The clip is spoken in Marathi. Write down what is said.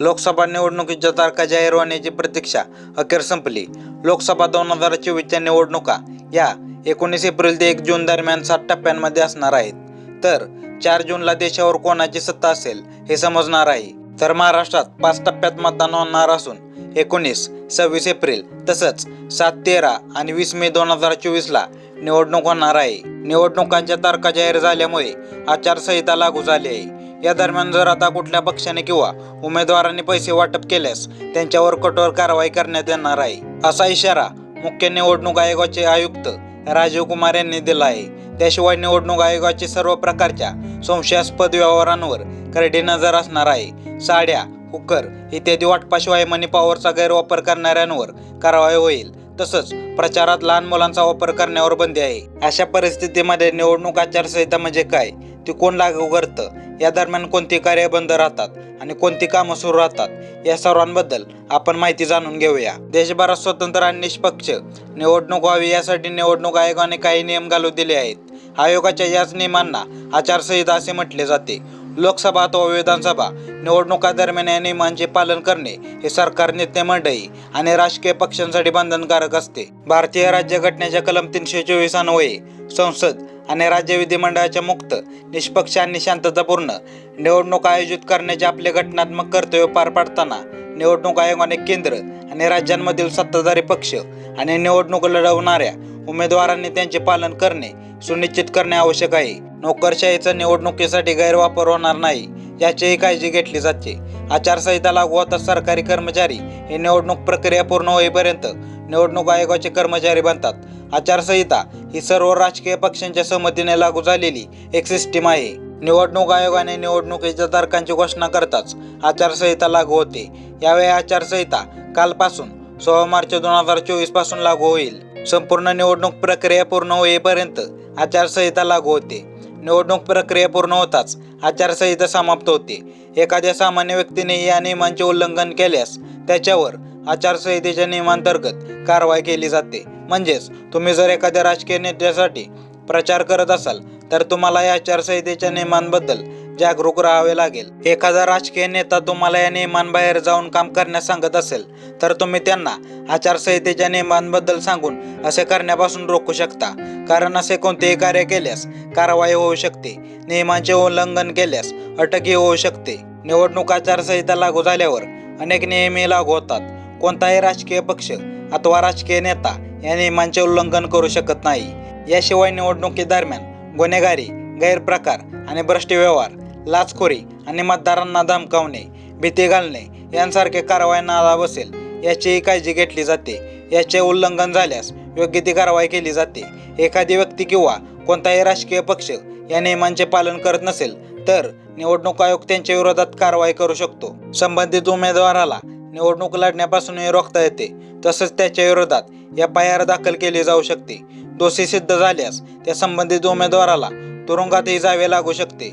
लोकसभा निवडणुकीच्या तारखा जाहीर होण्याची प्रतीक्षा अखेर संपली. लोकसभा दोन हजार चोवीसच्या निवडणुका या एकोणीस एप्रिल ते एक जून दरम्यान सात टप्प्यांमध्ये असणार आहेत. तर चार जूनला देशावर कोणाची सत्ता असेल हे समजणार आहे. तर महाराष्ट्रात पाच टप्प्यात मतदान होणार असून एकोणीस सव्वीस एप्रिल तसंच सात तेरा आणि वीस मे दोन हजार चोवीसला निवडणूक होणार आहे. निवडणुकांच्या तारखा जाहीर झाल्यामुळे आचारसंहिता लागू झाली आहे. या दरम्यान जर आता कुठल्या पक्षाने किंवा उमेदवारांनी पैसे वाटप केल्यास त्यांच्यावर कठोर कारवाई करण्यात येणार आहे. असा इशारा मुख्य निवडणूक आयोगाचे आयुक्त राजीव कुमार यांनी दिला आहे. त्याशिवाय निवडणूक आयोगाचे सर्व प्रकारच्या संशयास्पद व्यवहारांवर करडी नजर असणार आहे. साड्या हुकर इत्यादी वाटपाशिवाय मनी पॉवरचा गैरवापर करणाऱ्यांवर कारवाई होईल. तसंच प्रचारात लहान मुलांचा वापर करण्यावर बंदी आहे. अशा परिस्थितीमध्ये निवडणूक आचारसंहिता म्हणजे काय? ते कोण लागू करतं? या दरम्यान कोणती कार्य बंद राहतात आणि कोणती कामं सुरू राहतात? या सर्वांबद्दल आपण माहिती जाणून घेऊया. देशभरात स्वतंत्र आणि निष्पक्ष निवडणूक व्हावी यासाठी निवडणूक आयोगाने काही नियम घालू दिले आहेत. आयोगाच्या याच नियमांना आचारसंहिता असे म्हटले जाते. लोकसभा अथवा विधानसभा निवडणुका दरम्यान या नियमांचे पालन करणे हे सरकार नेते मंडळी आणि राजकीय पक्षांसाठी बंधनकारक असते. भारतीय राज्यघटनेच्या कलम तीनशे चोवीस अन्वये संसद आणि राज्य विधिमंडळाच्या मुक्त निष्पक्ष आणि शांततापूर्ण निवडणूक आयोजित करण्याचे आपले घटनात्मक कर्तव्य पार पाडताना निवडणूक आयोगाने केंद्र आणि राज्यांमधील सत्ताधारी पक्ष आणि निवडणूक लढवणाऱ्या उमेदवारांनी त्यांचे पालन करणे सुनिश्चित करणे आवश्यक आहे. नोकरशाहीचा निवडणुकीसाठी गैरवापर होणार नाही याचीही काळजी घेतली जाते. आचारसंहिता लागू होता सरकारी कर्मचारी हे निवडणूक प्रक्रिया पूर्ण होईपर्यंत निवडणूक आयोगाचे कर्मचारी बनतात. आचारसंहिता ही सर्व राजकीय पक्षांच्या संमतीने लागू झालेली एक सिस्टीम आहे. निवडणूक आयोगाने निवडणुकीच्या तारखांची घोषणा करताच आचारसंहिता लागू होते. यावेळी आचारसंहिता कालपासून सोळा मार्च दोन हजार चोवीसपासून लागू होईल. संपूर्ण निवडणूक प्रक्रिया पूर्ण होईपर्यंत आचारसंहिता लागू होते. निवडणूक प्रक्रिया पूर्ण होताच आचारसंहिता समाप्त होते. एखाद्या सामान्य व्यक्तीने या नियमांचे उल्लंघन केल्यास त्याच्यावर आचारसंहितेच्या नियमांतर्गत कारवाई केली जाते. म्हणजेच तुम्ही जर एखाद्या राजकीय नेत्यासाठी प्रचार करत असाल तर तुम्हाला या आचारसंहितेच्या नियमांबद्दल जागरूक राहावे लागेल. एखादा राजकीय नेता तुम्हाला या नियमांबाहेर जाऊन काम करण्यास सांगत असेल तर तुम्ही त्यांना आचारसंहितेच्या नियमांबद्दल सांगून असे करण्यापासून रोखू शकता. कारण असे कोणतेही कार्य केल्यास कारवाई होऊ शकते. नियमांचे उल्लंघन केल्यास अटकही होऊ शकते. निवडणूक आचारसंहिता लागू झाल्यावर अनेक नियमही लागू होतात. कोणताही राजकीय पक्ष अथवा राजकीय नेता या नियमांचे उल्लंघन करू शकत नाही. याशिवाय निवडणुकीदरम्यान गुन्हेगारी गैरप्रकार आणि भ्रष्ट व्यवहार लाचखोरी आणि मतदारांना धमकावणे भीती घालणे यांसारखे कारवायांना आळा बसेल याचीही काळजी घेतली जाते. याचे उल्लंघन झाल्यास योग्य ती कारवाई केली जाते. एखादी व्यक्ती किंवा कोणताही राजकीय पक्ष या नियमांचे पालन करत नसेल तर निवडणूक आयोग त्यांच्या विरोधात कारवाई करू शकतो. संबंधित उमेदवाराला निवडणूक लढण्यापासूनही रोखता येते. तसंच त्याच्या विरोधात एफ आय आर दाखल केली जाऊ शकते. दोषी सिद्ध झाल्यास त्या संबंधित उमेदवाराला तुरुंगातही जावे लागू शकते.